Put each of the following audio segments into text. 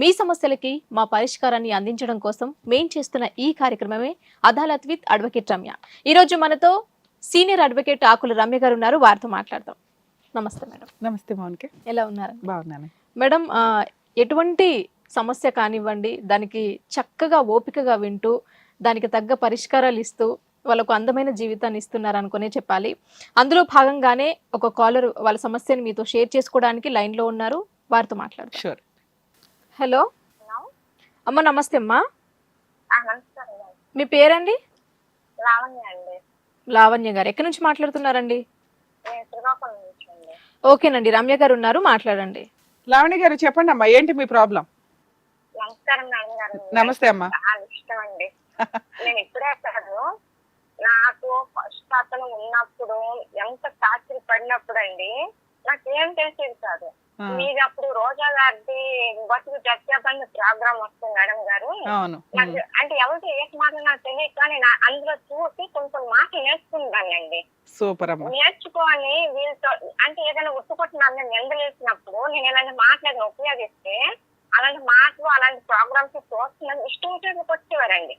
మీ సమస్యలకి మా పరిష్కారాన్ని అందించడం కోసం మేం చేస్తున్న ఈ కార్యక్రమమే అదాలత్ విత్ అడ్వకేట్ రమ్య. ఈ రోజు మనతో సీనియర్ అడ్వకేట్ ఆకుల రమ్య గారు ఉన్నారు. వారితో మాట్లాడదాం. నమస్తే మేడం. నమస్తే మౌన్కి. ఎలా ఉన్నారు బాగున్నాను. మేడం ఎటువంటి సమస్య కానివ్వండి దానికి చక్కగా ఓపికగా వింటూ దానికి తగ్గ పరిష్కారాలు ఇస్తూ వాళ్ళకు అందమైన జీవితాన్ని ఇస్తున్నారు అనుకునే చెప్పాలి. అందులో భాగంగానే ఒక కాలర్ వాళ్ళ సమస్యని మీతో షేర్ చేసుకోవడానికి లైన్లో ఉన్నారు. వారితో మాట్లాడతారు షూర్ హలో. అమ్మ నమస్తే అమ్మా. ఆ, నమస్కారం మేడం. మీ పేరండి? లావణ్య అండి. లావణ్య గారు. ఎక్కడి నుంచి మాట్లాడుతున్నారండి? ఓకేనండి. రమ్య గారు ఉన్నారు మాట్లాడండి. లావణి గారు చెప్పండి అమ్మా ఏంటి మీ ప్రాబ్లం? నమస్కారం మేడం గారు. నమస్తే అమ్మా. ఇష్టం అండి. నేను ఇప్పుడే కాదు నాకు ఫస్ట్ అతను ఉన్నప్పుడు ఎంత టార్చర్ పడినప్పుడు అండి నాకేం తెలిసేది కాదు. మీది అప్పుడు రోజా గారిది బతుకు చర్చాబంధ ప్రోగ్రామ్ వస్తుంది మేడం గారు. అంటే ఎవరికి ఏ మాటలు నాకు తెలియదు కానీ నా అందులో చూసి కొంచెం మాటలు నేర్చుకుంటానండి. సూపర్ నేర్చుకొని వీళ్ళతో అంటే ఏదైనా ఉట్టుకొట్టిన నేను నిందలేసినప్పుడు నేను ఇలాంటి మాటలను ఉపయోగిస్తే అలాంటి మాటలు అలాంటి ప్రోగ్రామ్స్ చూస్తున్నాను. ఇష్టం వచ్చేవారండి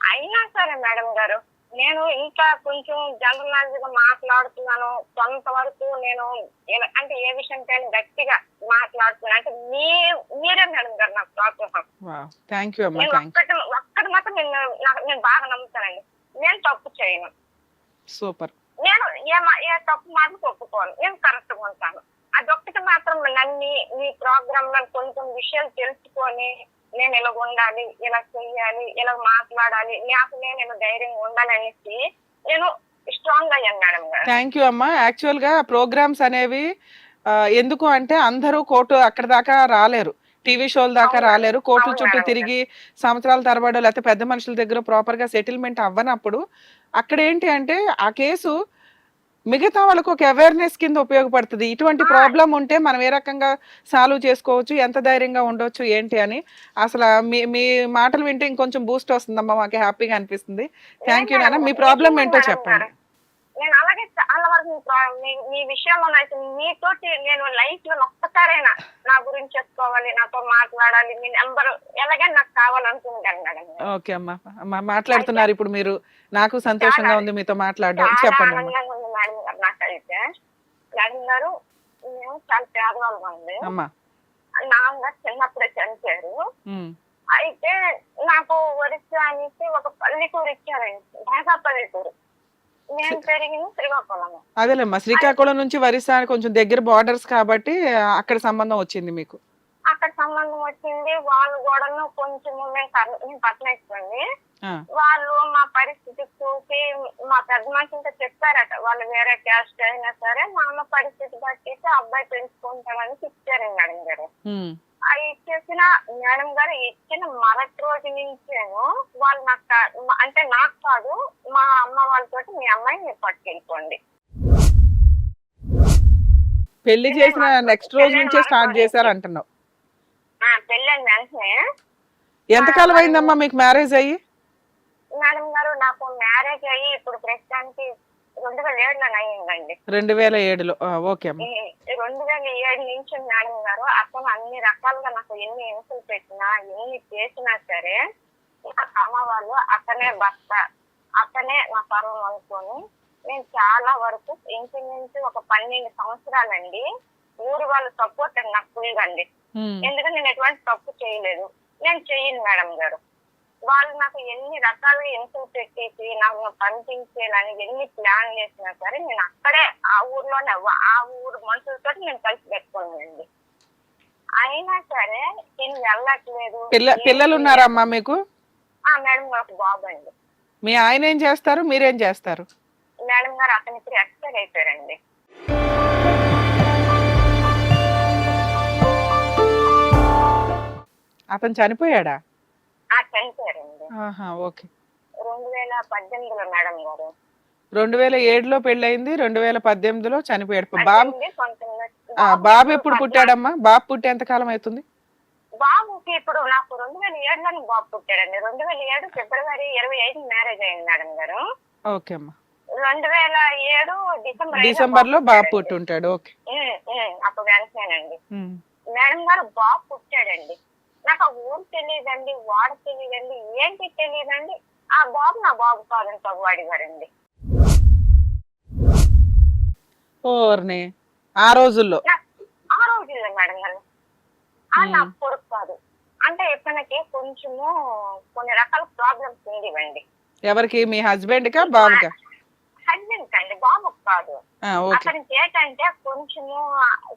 అయినా సరే మేడం గారు నేను ఇంకా కొంచెం జనరల్ నాలెడ్జ్గా మాట్లాడుతున్నాను. కొంతవరకు నేను ఎలా- అంటే ఏ విషయంకైనా గట్టిగా మాట్లాడుతున్నాను అంటే మీ మీరే మేడం గారు నాకు ప్రోత్సాహం. నేను ఒక్కటి ఒక్కటి మాత్రం నేను నేను బాగా నమ్ముతానండి. నేను తప్పు చేయను. సూపర్. నేను ఏ ఏ తప్పు మాటలు ఒప్పుకోను. నేను కరెక్ట్గా ఉంటాను. అదొక్కటి మాత్రం నన్ను మీ ప్రోగ్రామ్లో కొంచెం విషయాలు తెలుసుకొని నేను ఇలా ఉండాలి ఇలా చెయ్యాలి ఇలా మాట్లాడాలి నాకు నేను ఇలా ధైర్యంగా ఉండాలనేసి నేను స్ట్రాంగ్ అయ్యాను మేడం థ్యాంక్ యూ అమ్మా యాక్చువల్గా ప్రోగ్రామ్స్ అనేవి ఎందుకు అంటే అందరూ కోర్టు అక్కడ దాకా రాలేరు టీవీ షోల దాకా. రాలేరు కోర్టుల చుట్టూ. తిరిగి సంవత్సరాల తరబడి లేకపోతే పెద్ద మనుషుల దగ్గర ప్రాపర్గా సెటిల్మెంట్ అవ్వనప్పుడు అక్కడ ఏంటి అంటే ఆ కేసు మిగతా వాళ్ళకు ఒక అవేర్నెస్ కింద ఉపయోగపడుతుంది. ఇటువంటి. ప్రాబ్లం ఉంటే మనం ఏ రకంగా సాల్వ్ చేసుకోవచ్చు ఎంత ధైర్యంగా ఉండొచ్చు ఏంటి అని. అసలు మీ మీ మాటలు వింటే ఇంకొంచెం బూస్ట్ వస్తుందమ్మా మాకు హ్యాపీగా అనిపిస్తుంది. థ్యాంక్ యూ నాన్న. మీ ప్రాబ్లం ఏంటో చెప్పండి. నేను అలాగే చాలా వరకు మీ విషయంలో అయితే మీతోటి నేను లైఫ్లో ఒక్కసారైనా నా గురించి చెప్పుకోవాలి నాతో మాట్లాడాలి మీ నెంబర్ ఎలాగైనా నాకు కావాలనుకుంటాను మేడం. ఓకే అమ్మా. మాట్లాడుతున్నారు ఇప్పుడు మీరు. నాకు సంతోషంగా ఉంది మీతో మాట్లాడడం. చెప్పండి అమ్మా ఆనందంగా ఉంది మేడం గారు నాకైతే మేడం గారు మేము చాలా పేదవాళ్ళం అండి నాన్నగారు చిన్నప్పుడే చనిపోయారు. అయితే నాకు ఒరిస్సా అనేసి ఒక పల్లెటూరు ఇచ్చారండి బాగా పల్లెటూరు. నేను పెరిగింది శ్రీకాకుళం. అదేలేమ్మా. శ్రీకాకుళం నుంచి వరిసా కొంచెం దగ్గర బార్డర్స్ కాబట్టి అక్కడ సంబంధం వచ్చింది మీకు. అక్కడ సంబంధం వచ్చింది వాళ్ళు కూడా కొంచెం మేము ఆ, వాళ్ళు మా పరిస్థితి చూసి మా పెద్ద మనుషులతో చెప్పారట వాళ్ళు వేరే క్యాస్ట్ అయినా సరే మా అమ్మ పరిస్థితి బట్టి అబ్బాయి పెంచుకుంటామని ఇచ్చారండి మేడం గారు. ఆ ఇచ్చేసిన మేడం గారు ఇచ్చిన మరొక రోజు నుంచేను వాళ్ళు నాకు అంటే నాకు కాదు మా అమ్మ వాళ్ళతోటి మీ అమ్మాయిని మీరు పట్టుకెళ్ళిపోండి. పెళ్ళి చేసిన నెక్స్ట్ రోజు నుంచే స్టార్ట్ చేశారు అంటున్నావు. పెళ్ళైన వెంటనే ఎంతకాలం అయిందమ్మా మీకు మ్యారేజ్ అయ్యి? మేడం గారు నాకు మ్యారేజ్ అయ్యి ఇప్పుడు ప్రస్తుతానికి రెండు వేల ఏడులో అయ్యిందండి రెండు వేల ఏడులో. ఓకే అమ్మా. రెండు వేల ఏడు నుంచి మేడం గారు అతను అన్ని రకాలుగా నాకు ఎన్ని హింసలు పెట్టినా ఎన్ని చేసినా సరే నాకు అమ్మ వాళ్ళు అతనే భర్త అతనే నా సర్వం అనుకొని నేను చాలా వరకు ఇంచుమించు ఒక పన్నెండు సంవత్సరాలండి ఊరు వాళ్ళ సపోర్ట్ నాకు ఫుల్ అండి ఎందుకంటే నేను ఎటువంటి తప్పు చేయలేదు. నేను చెయ్యను మేడం గారు. వాళ్ళు నాకు ఎన్ని రకాలుగా హింసలు పెట్టేసి నాకు పంపించేయాలని ఎన్ని ప్లాన్ చేసినా సరే నేను అక్కడే ఆ ఊర్లోనే ఆ ఊరు మనుషులతో నేను కలిసి పెట్టుకున్నానండి అయినా సరే నేను వెళ్ళట్లేదు. పిల్ల పిల్లలు ఉన్నారా అమ్మా మీకు? ఆ మేడం గారు ఒక బాబు అండి. మీ ఆయన ఏం చేస్తారు? మీరేం చేస్తారు? మేడం గారు అతను ఇప్పుడు ఎక్స్పైర్ అయిపోయారండి. అతను చనిపోయాడా? ఆ చనిపోయారండి ఆహా ఓకే. రెండు వేల పద్దెనిమిదిలో మేడం గారు. రెండు వేల ఏడులో పెళ్ళయింది రెండు వేల పద్దెనిమిదిలో చనిపోయాడు. బాబు. ఆ, బాబు ఎప్పుడు పుట్టాడమ్మా? బాబు పుట్టి ఎంత కాలం అవుతుంది? బాబుకి ఇప్పుడు నాకు రెండు వేల ఏడులోని బాబు పుట్టాడండి. రెండు వేల ఏడు ఫిబ్రవరి ఇరవై ఐదు మ్యారేజ్ అయింది మేడం గారు. ఓకే అమ్మా. రెండు వేల ఏడు డిసెంబర్ ఐదున డిసెంబర్లో బాబు పుట్టాడండి. పుట్టి ఉంటాడు ఓకే. ఉమ్, ఉమ్, అప్పుడు వెంటనేనండి. ఉమ్, మేడం గారు బాబు పుట్టాడండి. నాకు ఆ ఊరు తెలియదండి వాడు తెలియదండి ఏంటి తెలియదండి. ఆ బాబు నా బాబు కాదని తగ్గు అడిగారండి ఓర్ని ఆ రోజుల్లో. ఆ రోజుల్లో మేడం గారు. ఆ నా కొడుకు కాదు. అంటే ఇతనికి కొంచెము కొన్ని రకాల ప్రాబ్లమ్స్ ఉండేవండి. ఎవరికి? మీ హస్బెండ్ కా బాబుకా? హస్బెండ్ కండి బాబు కాదు. అతనికి ఏంటంటే కొంచెము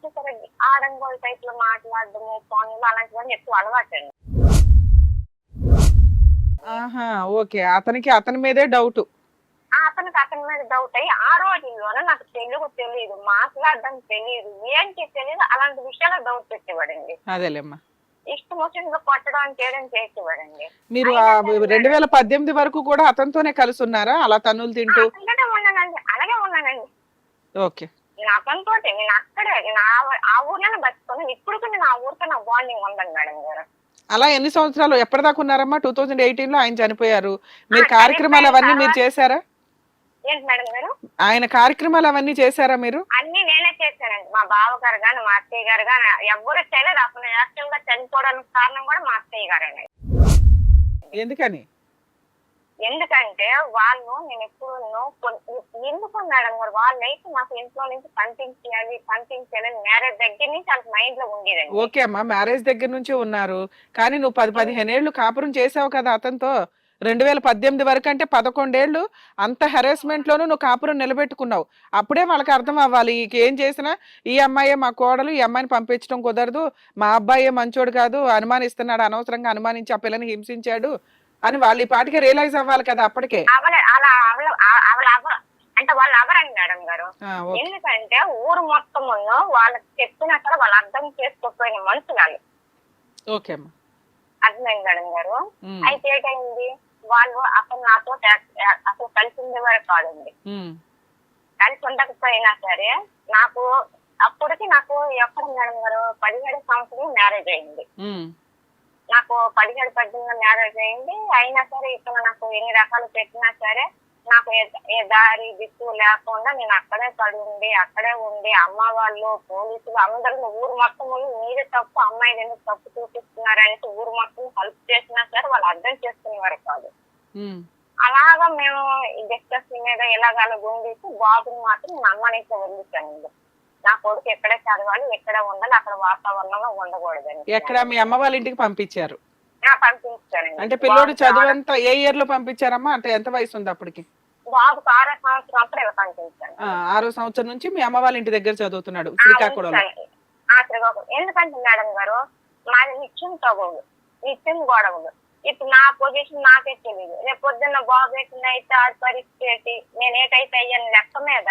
చూసారా ఆడంగోల్ టైప్లో మాట్లాడడము ఫోన్లు అలాంటివన్నీ ఎక్కువ అలవాటండి. ఆహా ఓకే. అతనికి అతని మీదే డౌట్ ఆ అతనికి అతని మీద డౌట్ అయ్యి ఆ రోజుల్లోనే నాకు తెలుగు తెలియదు మాట్లాడడం తెలియదు ఏంటి తెలియదు అలాంటి విషయాలు డౌట్ పెట్టేవాడండి. అదేలేమ్మా. ఇష్టం వచ్చింది కొట్టడం చేయడం చేసేవాడండి. మీరు రెండు వేల పద్దెనిమిది వరకు కూడా అతనితోనే కలిసి ఉన్నారా? అలా తన్నులు తింటూ? ఉన్నానండి ఓకే. నేను అతనితో నేను అక్కడే నేను ఆ- ఊర్లోనే బతుకున్నాను ఇప్పుడు నేను ఆ ఊరితో నా బాండింగ్ ఉందండి మేడం గారు. అలా ఎన్ని సంవత్సరాలు ఎప్పటిదాకా ఉన్నారమ్మా? టూ థౌజండ్ ఎయిటీన్లో ఆయన చనిపోయారు. మీరు కార్యక్రమాలు అవన్నీ మీరు చేశారా? గారు? ఆయన కార్యక్రమాలు అవన్నీ చేశారా మీరు? అన్ని నేనే చేశానండి. మా బావగారు గాని మా అత్తయ్య గారు గాని ఎవరు చేయలేదు. అసలు యాక్చువల్గా చనిపోవడానికి కారణం కూడా మా అత్తయ్య గారండి ఎందుకని? ఎందుకంటే వాళ్ళు నేను ఎప్పుడు ఎందుకు మేడం గారు? వాళ్ళ లైఫ్ మాకు ఇంట్లో నుంచి పంపించాలి పంపించాలి మ్యారేజ్ దగ్గర నుంచి వాళ్ళకి మైండ్లో ఉండేదండి. ఓకే అమ్మా మ్యారేజ్ దగ్గర నుంచి ఉన్నారు. కానీ నువ్వు పది పదిహేను ఏళ్ళు కాపురం చేసావు కదా అతనితో. రెండు వేల పద్దెనిమిది వరకు అంటే పదకొండేళ్ళు అంత హెరాస్మెంట్ లోనూ నువ్వు కాపురం నిలబెట్టుకున్నావు. అప్పుడే వాళ్ళకి అర్థం అవ్వాలి. ఏం చేసినా ఈ అమ్మాయే మా కోడలు ఈ అమ్మాయిని పంపించడం కుదరదు. మా అబ్బాయే మంచోడు కాదు అనుమానిస్తున్నాడు అనవసరంగా అనుమానించి ఆ పిల్లని హింసించాడు. అని వాళ్ళు ఈ పాటికే రియలైజ్ అవ్వాలి కదా అప్పటికే. అలా అంటే వాళ్ళు అవరండి మేడం గారు. ఎందుకంటే ఊరు మొత్తం వాళ్ళకి చెప్పినా సరే వాళ్ళు అర్థం చేసుకోకపోయిన మనుషులు వాళ్ళు ఓకే అమ్మా. అర్థమైంది మేడం గారు. అయితే ఏంటైంది? వాళ్ళు అసలు నాతో అసలు కలిసి ఉండేవారు కాదండి. కలిసి ఉండకపోయినా సరే నాకు అప్పటికి నాకు ఎక్కడ మేడం గారు పదిహేడు సంవత్సరం మ్యారేజ్ అయింది. నాకు పదిహేడు పద్దెనిమిది మ్యారేజ్ అయింది. అయినా సరే ఇక్కడ నాకు ఎన్ని రకాలు పెట్టినా సరే నాకు ఏ- దారి దిక్కు లేకుండా నేను అక్కడే పడి ఉండి అక్కడే ఉండి అమ్మ వాళ్ళు పోలీసులు అందరూ ఊరు మొత్తం మీరే తప్పు అమ్మాయిని ఎందుకు తప్పు చూపిస్తున్నారు అనేసి ఊరు మొత్తం హెల్ప్ చేసినా సరే వాళ్ళు అర్థం చేసుకునేవారు కాదు. అలాగా మేము డిస్కస్ మీద ఎలాగల గుండేసి బాబుని మాత్రం నేను అమ్మ నుంచి వదిలించానండి నా కొడుకు ఎక్కడే చదవాలి ఎక్కడ ఉండాలి అక్కడ వాతావరణంలో ఉండకూడదని ఎక్కడ మీ అమ్మ వాళ్ళ ఇంటికి పంపించారు? ఆ, పంపించానండి. అంటే పిల్లోడు చదువు అంతా ఏ ఇయర్లో పంపించారమ్మా? అంటే ఎంత వయసు ఉంది అప్పటికి? బాబుకి ఆరో సంవత్సరం అప్పుడు పంపించాను ఆ, ఆరో సంవత్సరం నుంచి మీ అమ్మ వాళ్ళ ఇంటి దగ్గర చదువుతున్నాడు ఆ. ఆ, శ్రీకాకుళం. ఎందుకంటే మేడం గారు మాది నిత్యం తగులు నిత్యం గొడవలు. ఇప్పుడు నా పొజిషన్ నాకే తెలియదు రేపు పొద్దున్న బాబు ఎట్లా అయితే ఆడి పరిస్థితి నేను ఏటైతే అయ్యాను లెక్క మీద